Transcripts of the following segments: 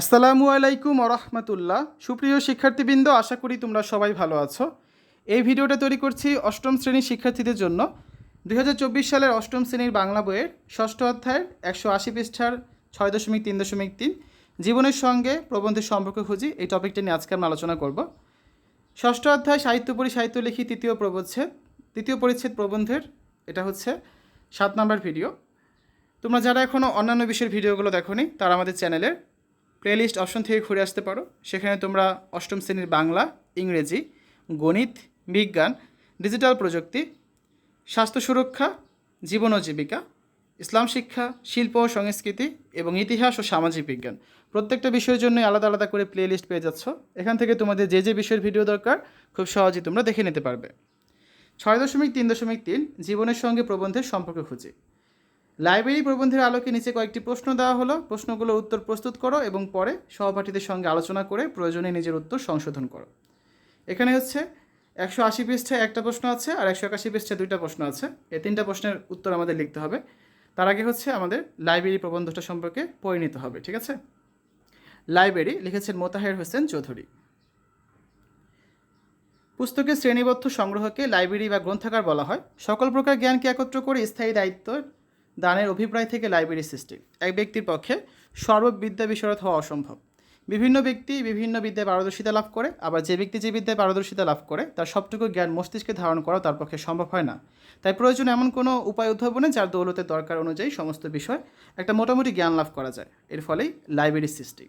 আসসালামু আলাইকুম ওরহমতুল্লাহ। সুপ্রিয় শিক্ষার্থীবৃন্দ, আশা করি তোমরা সবাই ভালো আছো। এই ভিডিওটা তৈরি করছি অষ্টম শ্রেণির শিক্ষার্থীদের জন্য। দু হাজার চব্বিশ সালের অষ্টম শ্রেণির বাংলা বইয়ের ষষ্ঠ অধ্যায়ের একশো আশি পৃষ্ঠার ছয় দশমিক তিন দশমিক তিন জীবনের সঙ্গে প্রবন্ধের সম্পর্ক খুঁজি। এই টপিকটা নিয়ে আজকে আমরা আলোচনা করব। ষষ্ঠ অধ্যায়, সাহিত্য পড়ি, সাহিত্য লিখি, তৃতীয় প্রবচ্ছেদ। তৃতীয় পরিচ্ছেদ প্রবন্ধের, এটা হচ্ছে সাত নাম্বার ভিডিও। তোমরা যারা এখনও অন্যান্য বিষয়ের ভিডিওগুলো দেখোনি, তারা আমাদের চ্যানেলের প্লেলিস্ট অপশন থেকে ঘুরে আসতে পারো। সেখানে তোমরা অষ্টম শ্রেণির বাংলা, ইংরেজি, গণিত, বিজ্ঞান ডিজিটাল প্রযুক্তি, স্বাস্থ্য সুরক্ষা, জীবন ও জীবিকা, ইসলাম শিক্ষা, শিল্প ও সংস্কৃতি এবং ইতিহাস ও সামাজিক বিজ্ঞান। প্রত্যেকটা বিষয়ের জন্য আলাদা আলাদা করে প্লে লিস্ট পেয়ে যাচ্ছ। এখান থেকে তোমাদের যে যে বিষয়ের ভিডিও দরকার, খুব সহজেই তোমরা দেখে নিতে পারবে। ছয় দশমিক তিন দশমিক তিন, জীবনের সঙ্গে প্রবন্ধের সম্পর্ক খুঁজি। লাইব্রেরি প্রবন্ধের আলোকে নিচে কয়েকটি প্রশ্ন দেওয়া হলো। প্রশ্নগুলোর উত্তর প্রস্তুত করো এবং পরে সহপাঠীদের সঙ্গে আলোচনা করে প্রয়োজনে নিজের উত্তর সংশোধন করো। এখানে হচ্ছে একশো আশি পৃষ্ঠায় একটা প্রশ্ন আছে আর একশো একাশি পৃষ্ঠায় দুইটা প্রশ্ন আছে। এই তিনটা প্রশ্নের উত্তর আমাদের লিখতে হবে। তার আগে হচ্ছে আমাদের লাইব্রেরি প্রবন্ধটা সম্পর্কে পরিণত হবে, ঠিক আছে? লাইব্রেরি লিখেছেন মোতাহের হোসেন চৌধুরী। পুস্তকের শ্রেণীবদ্ধ সংগ্রহকে লাইব্রেরি বা গ্রন্থাগার বলা হয়। সকল প্রকার জ্ঞানকে একত্র করে স্থায়ী দায়িত্ব দানের অভিপ্রায় থেকে লাইব্রেরি সৃষ্টি। এক ব্যক্তির পক্ষে সর্ববিদ্যা বিশরত হওয়া অসম্ভব। বিভিন্ন ব্যক্তি বিভিন্ন বিদ্যায় পারদর্শিতা লাভ করে, আবার যে ব্যক্তি যে বিদ্যায় পারদর্শিতা লাভ করে, তার সবটুকু জ্ঞান মস্তিষ্কে ধারণ করা তার পক্ষে সম্ভব হয় না। তাই প্রয়োজন এমন কোনো উপায় উদ্ভাবনে যার দৌলতের দরকার অনুযায়ী সমস্ত বিষয় একটা মোটামুটি জ্ঞান লাভ করা যায়। এর ফলেই লাইব্রেরি সৃষ্টি।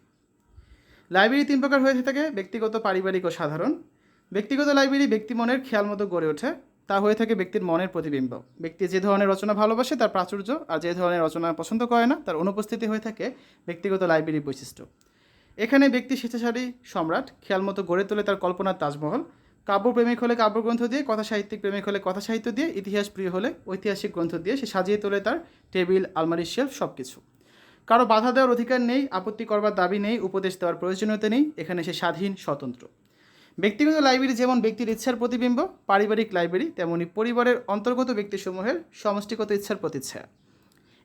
লাইব্রেরি তিন প্রকার হয়ে থাকে, ব্যক্তিগত, পারিবারিক ও সাধারণ। ব্যক্তিগত লাইব্রেরি ব্যক্তি মনের খেয়াল মতো গড়ে ওঠে তা হয়ে থাকে ব্যক্তির মনের প্রতিবিম্ব। ব্যক্তি যে ধরনের রচনা ভালোবাসে, তার প্রাচুর্য, আর যে ধরনের রচনা পছন্দ করে না, তার অনুপস্থিতি হয়ে থাকে ব্যক্তিগত লাইব্রেরির বৈশিষ্ট্য। এখানে ব্যক্তি স্বেচ্ছাচারী সম্রাট, খেয়াল মতো গড়ে তোলে তার কল্পনার তাজমহল। কাব্যপ্রেমিক হলে কাব্যগ্রন্থ দিয়ে, কথা সাহিত্যিক প্রেমিক হলে কথা সাহিত্য দিয়ে, ইতিহাস প্রিয় হলে ঐতিহাসিক গ্রন্থ দিয়ে সে সাজিয়ে তোলে তার টেবিল, আলমারি, শেলফ সব কিছু কারও বাধা দেওয়ার অধিকার নেই, আপত্তি করবার দাবি নেই, উপদেশ দেওয়ার প্রয়োজনীয়তা নেই, এখানে সে স্বাধীন, স্বতন্ত্র। ব্যক্তিগত লাইব্রেরি যেমন ব্যক্তির ইচ্ছার প্রতিবিম্ব, পারিবারিক লাইব্রেরি তেমনি পরিবারের অন্তর্গত ব্যক্তিসমূহের সমষ্টিগত ইচ্ছার প্রতিচ্ছায়া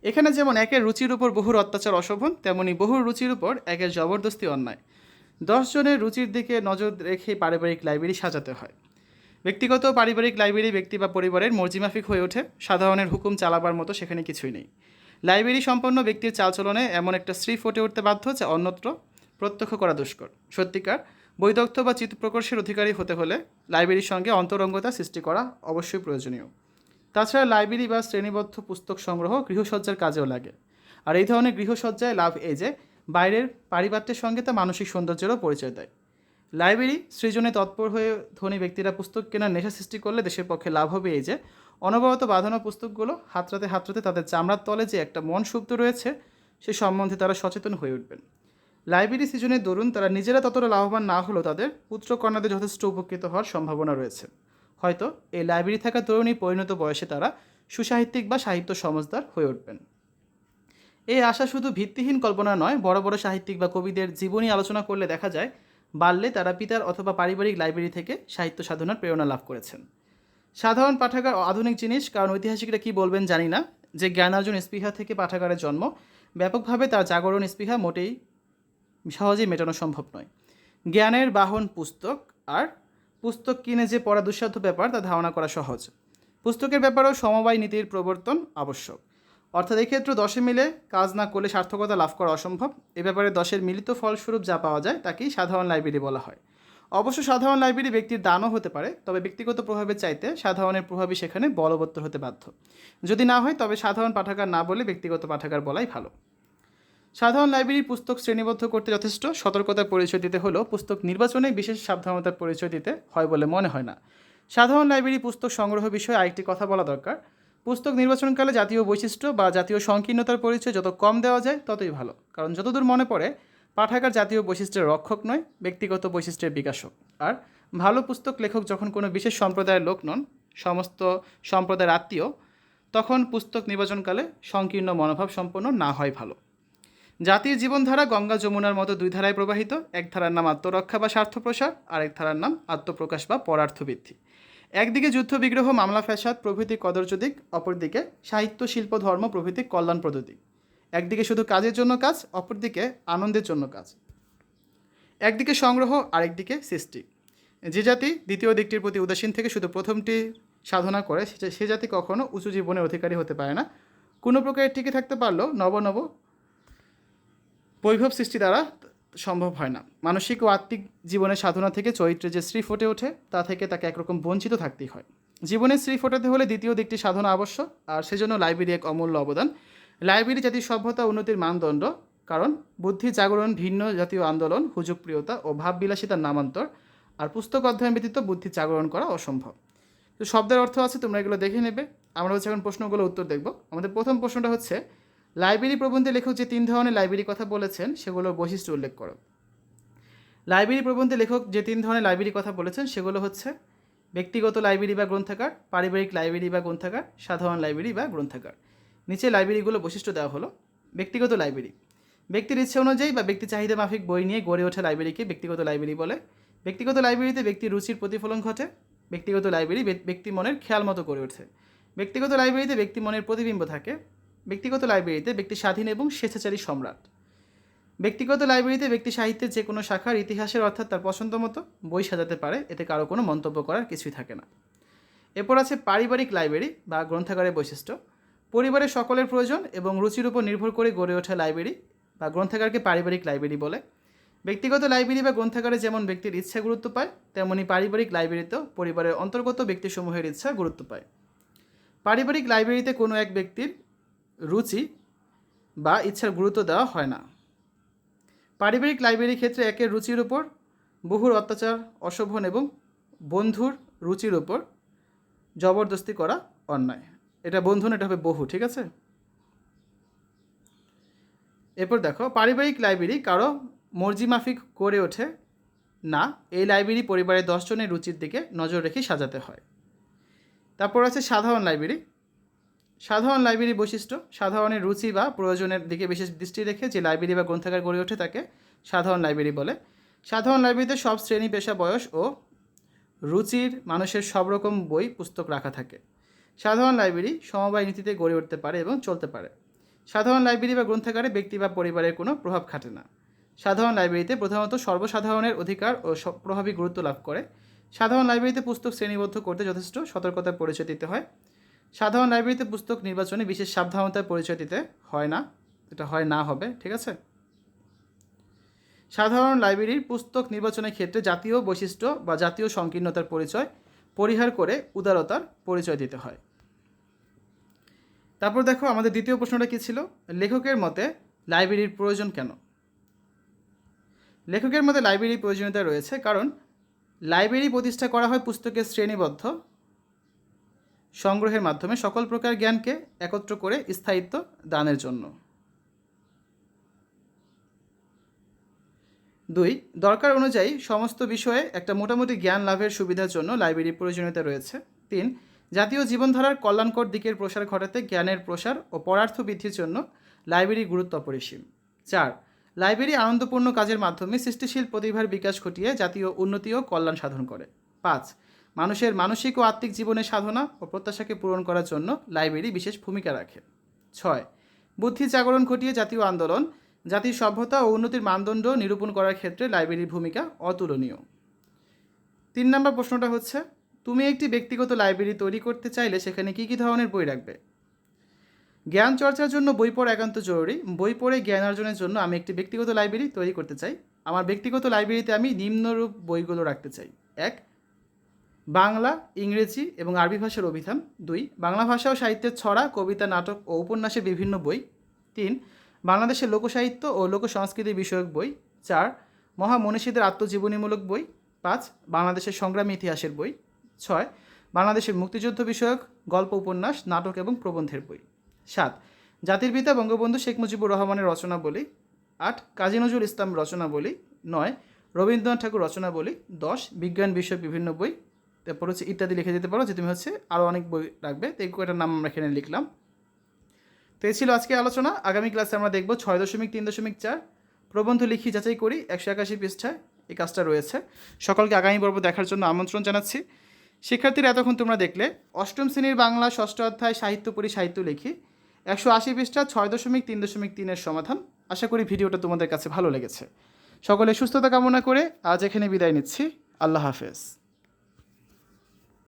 এখানে যেমন একের রুচির উপর বহুর অত্যাচার অশোভন, তেমনি বহুর রুচির উপর একের জবরদস্তি অন্যায়। দশ জনের রুচির দিকে নজর রেখে পারিবারিক লাইব্রেরি সাজাতে হয়। ব্যক্তিগত পারিবারিক লাইব্রেরি ব্যক্তি বা পরিবারের মর্জিমাফিক হয়ে ওঠে, সাধারণের হুকুম চালাবার মতো সেখানে কিছুই নেই। লাইব্রেরি সম্পন্ন ব্যক্তির চালচলনে এমন একটা শ্রী ফুটে উঠতে বাধ্য যা অন্যত্র প্রত্যক্ষ করা দুষ্কর। সত্যিকার বৈদগ্ধ বা চিত্তপ্রকর্ষের অধিকারী হতে হলে লাইব্রেরির সঙ্গে অন্তরঙ্গতা সৃষ্টি করা অবশ্যই প্রয়োজনীয়। তাছাড়া লাইব্রেরি বা শ্রেণীবদ্ধ পুস্তক সংগ্রহ গৃহসজ্জার কাজেও লাগে। আর এই ধরনের গৃহসজ্জায় লাভ এই যে, বাইরের পারিপাত্যের সঙ্গে তা মানসিক সৌন্দর্যেরও পরিচয় দেয়। লাইব্রেরি সৃজনে তৎপর হয়ে ধনী ব্যক্তিরা পুস্তক কেনার নেশা সৃষ্টি করলে দেশের পক্ষে লাভ হবে এই যে, অনবরত বাঁধানো পুস্তকগুলো হাতরাতে হাতরাতে তাদের চামড়ার তলে যে একটা মন সুপ্ত রয়েছে, সে সম্বন্ধে তারা সচেতন হয়ে উঠবেন। লাইব্রেরি সিজনের দরুন তারা নিজেরা ততটা লাভবান না হলেও তাদের পুত্র কন্যাদের যথেষ্ট উপকৃত হওয়ার সম্ভাবনা রয়েছে। হয়তো এই লাইব্রেরি থাকা তরুণী পরিণত বয়সে তারা সুসাহিত্যিক বা সাহিত্য সমজদার হয়ে উঠবেন। এই আশা শুধু ভিত্তিহীন কল্পনা নয়, বড় বড় সাহিত্যিক বা কবিদের জীবনী আলোচনা করলে দেখা যায়, বাল্যে তারা পিতার অথবা পারিবারিক লাইব্রেরি থেকে সাহিত্য সাধনার প্রেরণা লাভ করেছেন। সাধারণ পাঠাগার আধুনিক জিনিস, কারণ ঐতিহাসিকরা কি বলবেন জানি না। যে জ্ঞানার্জন স্পৃহা থেকে পাঠাগারের জন্ম, ব্যাপকভাবে তার জাগরণ স্পৃহা মোটেই সহজেই মেটানো সম্ভব নয়। জ্ঞানের বাহন পুস্তক আর পুস্তক কিনে যে পড়া দুঃসাধ্য ব্যাপার, তা ধারণা করা সহজ। পুস্তকের ব্যাপারেও সমবায় নীতির প্রবর্তন আবশ্যক। অর্থাৎ এক্ষেত্রে দশে মিলে কাজ না করলে সার্থকতা লাভ করা অসম্ভব। এ ব্যাপারে দশের মিলিত ফলস্বরূপ যা পাওয়া যায়, তাকেই সাধারণ লাইব্রেরি বলা হয়। অবশ্য সাধারণ লাইব্রেরি ব্যক্তির দানও হতে পারে, তবে ব্যক্তিগত প্রভাবের চাইতে সাধারণের প্রভাবই সেখানে বলবত্তর হতে বাধ্য। যদি না হয়, তবে সাধারণ পাঠাগার না বলে ব্যক্তিগত পাঠাগার বলাই ভালো। সাধারণ লাইব্রেরি পুস্তক শ্রেণীবদ্ধ করতে যথেষ্ট সতর্কতার পরিচয় দিতে হলেও পুস্তক নির্বাচনে বিশেষ সাবধানতার পরিচয় দিতে হয় বলে মনে হয় না। সাধারণ লাইব্রেরি পুস্তক সংগ্রহ বিষয়ে আরেকটি কথা বলা দরকার। পুস্তক নির্বাচনকালে জাতীয় বৈশিষ্ট্য বা জাতীয় সংকীর্ণতার পরিচয় যত কম দেওয়া যায়, ততই ভালো। কারণ যতদূর মনে পড়ে, পাঠাগার জাতীয় বৈশিষ্ট্যের রক্ষক নয়, ব্যক্তিগত বৈশিষ্ট্যের বিকাশক। আর ভালো পুস্তক লেখক যখন কোনো বিশেষ সম্প্রদায়ের লোক নন, সমস্ত সম্প্রদায়ের আত্মীয়, তখন পুস্তক নির্বাচনকালে সংকীর্ণ মনোভাব সম্পন্ন না হয় ভালো। জাতির জীবনধারা গঙ্গা যমুনার মতো দুই ধারায় প্রবাহিত। এক ধারার নাম আত্মরক্ষা বা স্বার্থপ্রসার, আরেক ধারার নাম আত্মপ্রকাশ বা পরার্থবৃদ্ধি একদিকে যুদ্ধ বিগ্রহ মামলা, ফ্যাসাদ, প্রভৃতি কদর্য দিক, অপরদিকে সাহিত্য, শিল্প, ধর্ম, প্রভৃতি কল্যাণপ্রদ দিক একদিকে শুধু কাজের জন্য কাজ, অপরদিকে আনন্দের জন্য কাজ। একদিকে সংগ্রহ, আরেকদিকে সৃষ্টি। যে জাতি দ্বিতীয় দিকটির প্রতি উদাসীন থেকে শুধু প্রথমটি সাধনা করে, সে- জাতি কখনো উঁচু জীবনের অধিকারী হতে পারে না। কোনো প্রকারে টিকে থাকতে পারলেও নব নব বৈভব সৃষ্টি দ্বারা সম্ভব হয় না। মানসিক ও আত্মিক জীবনের সাধনা থেকে চরিত্রে যে শ্রী ফোটে ওঠে, তা থেকে তাকে একরকম বঞ্চিত থাকতেই হয়। জীবনে শ্রী ফোটাতে হলে দ্বিতীয় দিকটি সাধনা আবশ্যক, আর সেজন্য লাইব্রেরি এক অমূল্য অবদান। লাইব্রেরি জাতির সভ্যতা উন্নতির মানদণ্ড, কারণ বুদ্ধি জাগরণ, ভিন্ন জাতীয় আন্দোলন, হুজুগপ্রিয়তা ও ভাববিলাসিতার নামান্তর, আর পুস্তক অধ্যয়ন ব্যতীত বুদ্ধি জাগরণ করা অসম্ভব। তো শব্দের অর্থ আছে, তোমরা এগুলো দেখে নেবে। আমরা হচ্ছে এখন প্রশ্নগুলো উত্তর দেখব। আমাদের প্রথম প্রশ্নটা হচ্ছে লাইব্রেরি প্রবন্ধে লেখক যে তিন ধরনের লাইব্রেরি কথা বলেছেন, সেগুলোর বৈশিষ্ট্য উল্লেখ করো। লাইব্রেরি প্রবন্ধে লেখক যে তিন ধরনের লাইব্রেরি কথা বলেছেন, সেগুলো হচ্ছে ব্যক্তিগত লাইব্রেরি বা গ্রন্থাগার, পারিবারিক লাইব্রেরি বা গ্রন্থাগার, সাধারণ লাইব্রেরি বা গ্রন্থাগার। নিচে লাইব্রেরিগুলো বৈশিষ্ট্য দেওয়া হলো, ব্যক্তিগত লাইব্রেরি। ব্যক্তির ইচ্ছে অনুযায়ী বা ব্যক্তি চাহিদা মাফিক বই নিয়ে গড়ে ওঠা লাইব্রেরিকে ব্যক্তিগত লাইব্রেরি বলে। ব্যক্তিগত লাইব্রেরিতে ব্যক্তির রুচির প্রতিফলন ঘটে, ব্যক্তিগত লাইব্রেরি ব্যক্তি মনের খেয়াল মতো গড়ে ওঠে। ব্যক্তিগত লাইব্রেরিতে ব্যক্তি মনের প্রতিবিম্ব থাকে ব্যক্তিগত লাইব্রেরিতে ব্যক্তি স্বাধীন এবং স্বেচ্ছাচারী সম্রাট। ব্যক্তিগত লাইব্রেরিতে ব্যক্তি সাহিত্যের যে কোনো শাখার ইতিহাসের অর্থাৎ তার পছন্দ মতো বই সাজাতে পারে, এতে কারও কোনো মন্তব্য করার কিছুই থাকে না। এরপর আছে পারিবারিক লাইব্রেরি বা গ্রন্থাগারের বৈশিষ্ট্য। পরিবারের সকলের প্রয়োজন এবং রুচির উপর নির্ভর করে গড়ে ওঠা লাইব্রেরি বা গ্রন্থাগারকে পারিবারিক লাইব্রেরি বলে। ব্যক্তিগত লাইব্রেরি বা গ্রন্থাগারে যেমন ব্যক্তির ইচ্ছা গুরুত্ব পায়, তেমনি পারিবারিক লাইব্রেরিতেও পরিবারের অন্তর্গত ব্যক্তিসমূহের ইচ্ছা গুরুত্ব পায়। পারিবারিক লাইব্রেরিতে কোনো এক ব্যক্তির রুচি বা ইচ্ছার গুরুত্ব দেওয়া হয় না। পারিবারিক লাইব্রেরির ক্ষেত্রে একের রুচির উপর, বহুর অত্যাচার, অশোভন এবং বন্ধুর রুচির উপর জবরদস্তি করা অন্যায়। এটা বন্ধু না, এটা হবে বহু, ঠিক আছে? এরপর দেখো, পারিবারিক লাইব্রেরি কারও মর্জি মাফিক করে ওঠে না, এই লাইব্রেরি পরিবারের দশজনের রুচির দিকে নজর রেখে সাজাতে হয়। তারপর আছে সাধারণ লাইব্রেরি। সাধারণ লাইব্রেরি বৈশিষ্ট্য, সাধারণের রুচি বা প্রয়োজনের দিকে বিশেষ দৃষ্টি রেখে যে লাইব্রেরি বা গ্রন্থাগার গড়ে ওঠে তাকে সাধারণ লাইব্রেরি বলে। সাধারণ লাইব্রেরিতে সব শ্রেণি, পেশা, বয়স ও রুচির মানুষের সব রকম বই, পুস্তক রাখা থাকে। সাধারণ লাইব্রেরি সমবায় নীতিতে গড়ে উঠতে পারে এবং চলতে পারে। সাধারণ লাইব্রেরি বা গ্রন্থাগারে ব্যক্তি বা পরিবারের কোনো প্রভাব খাটে না। সাধারণ লাইব্রেরিতে প্রধানত সর্বসাধারণের অধিকার ও প্রভাবী গুরুত্ব লাভ করে। সাধারণ লাইব্রেরিতে পুস্তক শ্রেণীবদ্ধ করতে যথেষ্ট সতর্কতার পরিচয় দিতে হয়। সাধারণ লাইব্রেরিতে পুস্তক নির্বাচনে বিশেষ সাবধানতার পরিচয় দিতে হয় না। এটা হয় না হবে, ঠিক আছে? সাধারণ লাইব্রেরির পুস্তক নির্বাচনের ক্ষেত্রে জাতীয় বৈশিষ্ট্য বা জাতীয় সংকীর্ণতার পরিচয় পরিহার করে উদারতার পরিচয় দিতে হয়। তারপর দেখো আমাদের দ্বিতীয় প্রশ্নটা কী ছিল? লেখকের মতে লাইব্রেরির প্রয়োজন কেন? লেখকের মতে লাইব্রেরির প্রয়োজনীয়তা রয়েছে কারণ লাইব্রেরি প্রতিষ্ঠা করা হয় পুস্তকের শ্রেণীবদ্ধ সংগ্রহের মাধ্যমে সকল প্রকার জ্ঞানকে একত্র করে স্থায়িত্ব দানের জন্য। দুই, দরকার অনুযায়ী সমস্ত বিষয়ে একটা মোটামুটি জ্ঞান লাভের সুবিধার জন্য লাইব্রেরির প্রয়োজনীয়তা রয়েছে। তিন, জাতীয় জীবনধারার কল্যাণকর দিকের প্রসার ঘটাতে জ্ঞানের প্রসার ও পরার্থ বৃদ্ধির জন্য লাইব্রেরি গুরুত্ব অপরিসীম। চার, লাইব্রেরি আনন্দপূর্ণ কাজের মাধ্যমে সৃষ্টিশীল প্রতিভার বিকাশ ঘটিয়ে জাতীয় উন্নতি ও কল্যাণ সাধন করে। পাঁচ মানুষের মানসিক ও আত্মিক জীবনের সাধনা ও প্রত্যাশাকে পূরণ করার জন্য লাইব্রেরি বিশেষ ভূমিকা রাখে। ছয় বুদ্ধি জাগরণ ঘটিয়ে জাতীয় আন্দোলন, জাতির সভ্যতা ও উন্নতির মানদণ্ড নিরূপণ করার ক্ষেত্রে লাইব্রেরির ভূমিকা অতুলনীয়। তিন নম্বর প্রশ্নটা হচ্ছে, তুমি একটি ব্যক্তিগত লাইব্রেরি তৈরি করতে চাইলে সেখানে কী কী ধরনের বই রাখবে? জ্ঞান চর্চার জন্য বই পড়া একান্ত জরুরি। বই পড়ে জ্ঞান অর্জনের জন্য আমি একটি ব্যক্তিগত লাইব্রেরি তৈরি করতে চাই। আমার ব্যক্তিগত লাইব্রেরিতে আমি নিম্নরূপ বইগুলো রাখতে চাই। এক বাংলা, ইংরেজি এবং আরবি ভাষার অভিধান। দুই, বাংলা ভাষা ও সাহিত্যের ছড়া, কবিতা, নাটক ও উপন্যাসের বিভিন্ন বই। তিন, বাংলাদেশের লোকসাহিত্য ও লোকসংস্কৃতি বিষয়ক বই। চার, মহামনীষীদের আত্মজীবনীমূলক বই। পাঁচ, বাংলাদেশের সংগ্রামী ইতিহাসের বই। ছয়, বাংলাদেশের মুক্তিযুদ্ধ বিষয়ক, গল্প, উপন্যাস, নাটক এবং প্রবন্ধের বই। সাত, জাতির পিতা বঙ্গবন্ধু শেখ মুজিবুর রহমানের রচনাবলী। আট, কাজী নজরুল ইসলাম রচনাবলী। নয়, রবীন্দ্রনাথ ঠাকুর রচনাবলী। দশ, বিজ্ঞান বিষয়ক বিভিন্ন বই। তারপর হচ্ছে ইত্যাদি লিখে দিতে পারো যে তুমি হচ্ছে আরও অনেক বই রাখবে। তো এই কয়টার নাম আমরা এখানে লিখলাম। তো এই ছিল আজকে আলোচনা। আগামী ক্লাসে আমরা দেখব ছয় দশমিক তিন দশমিক চার। প্রবন্ধ লিখি, যাচাই করি, একশো একাশি পৃষ্ঠায় এই কাজটা রয়েছে। সকলকে আগামী পর্ব দেখার জন্য আমন্ত্রণ জানাচ্ছি। শিক্ষার্থীরা, এতক্ষণ তোমরা দেখলে অষ্টম শ্রেণির বাংলা ষষ্ঠ অধ্যায় সাহিত্য পড়ি সাহিত্য লিখি। একশো আশি পৃষ্ঠা, ছয় দশমিক তিন দশমিক তিনের সমাধান। আশা করি ভিডিওটা তোমাদের কাছে ভালো লেগেছে। সকলে সুস্থতা কামনা করে আজ এখানে বিদায় নিচ্ছি। আল্লাহ হাফেজ।